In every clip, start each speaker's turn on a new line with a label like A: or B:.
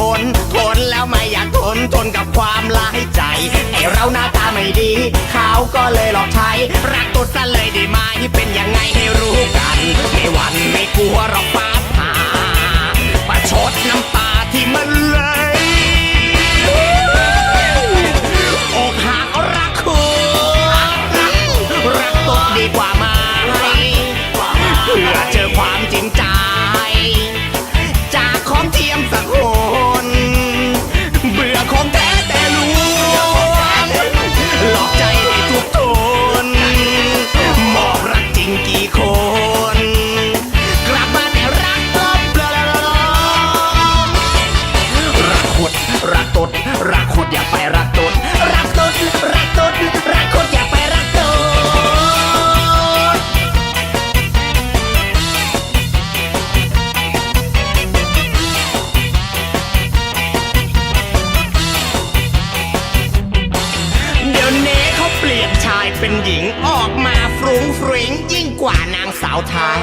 A: ทน ทนแล้วไม่อยากทน ทนกับความร้ายใจ ไอเราหน้าตาไม่ดี เขาก็เลยหลอกใช้ รักตัวซะเลยได้ไหมเป็นยังไง รักขดอย่าไปรักตดรักตดรักตดรักขดอย่าไปรักตดเดี๋ยวนี้เขาเปลี่ยนชายเป็นหญิงออกมาฟรุ้งฟริ้งยิ่งกว่านางสาวไทย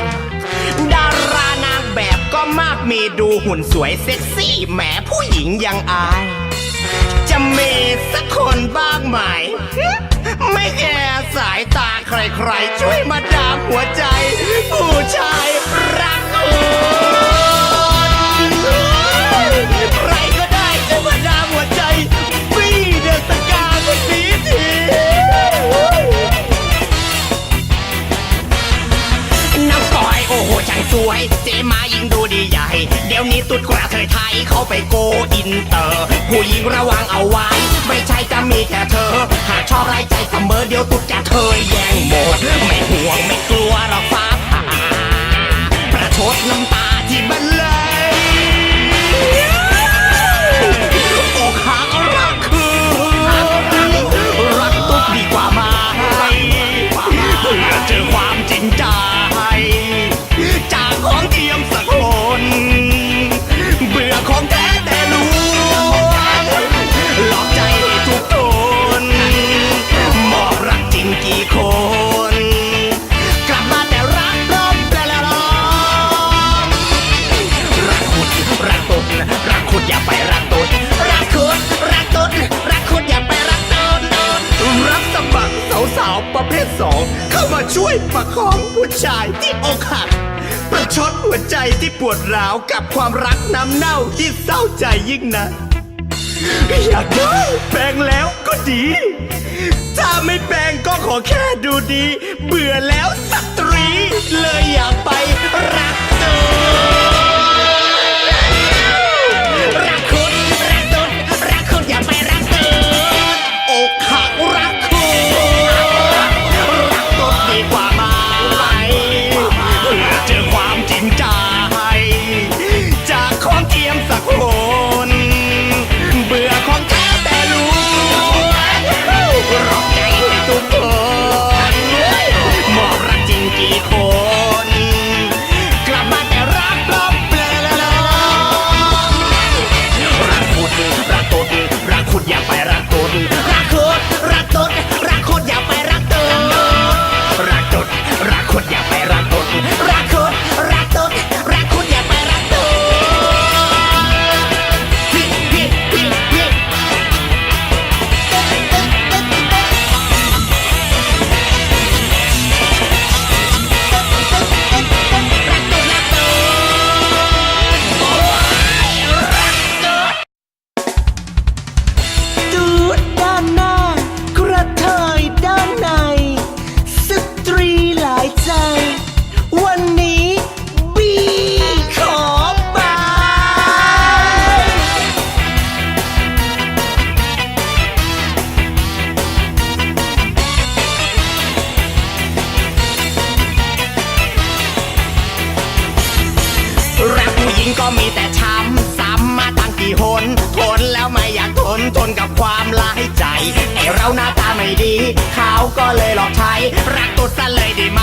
A: ดารานางแบบก็มากมีดูหุ่นสวยเซ็กซี่แหมผู้หญิงยังอาย คนบ้างไหม ไม่แคร์สายตาใครๆ ช่วยมาดามหัวใจ ผู้ชายรักคุณใครก็ได้จะมาดามหัวใจพี่เดอะสกาคนนี้ทีน้องกอยโอ้โหช่างสวยเจ๊ไม ดี๋ยวนี้ตุดกระเทยไทยเขาไปโกอินเตอร์ ผู้หญิงระวังเอาไว้ ไม่ใช่จะมีแค่เธอ หากชอบไรใจเสมอเดี๋ยวตุดจะเธอแย่งหมด ไม่ห่วงไม่กลัวหรอกฟ้าผ่าประชดน้ำตาที่บันเล ช่วยประคองผู้ชายที่อกหัก ประชดหัวใจที่ปวดร้าวกับความรักน้ำเน่าที่เศร้าใจยิ่งนะ อยากได้แปลงแล้วก็ดี ถ้าไม่แปลงก็ขอแค่ดูดี เบื่อแล้วสตรี เลยอยากไป หน้าตาไม่ดี เขาก็เลยหลอกใช้ รักตัวซะเลยได้ไหม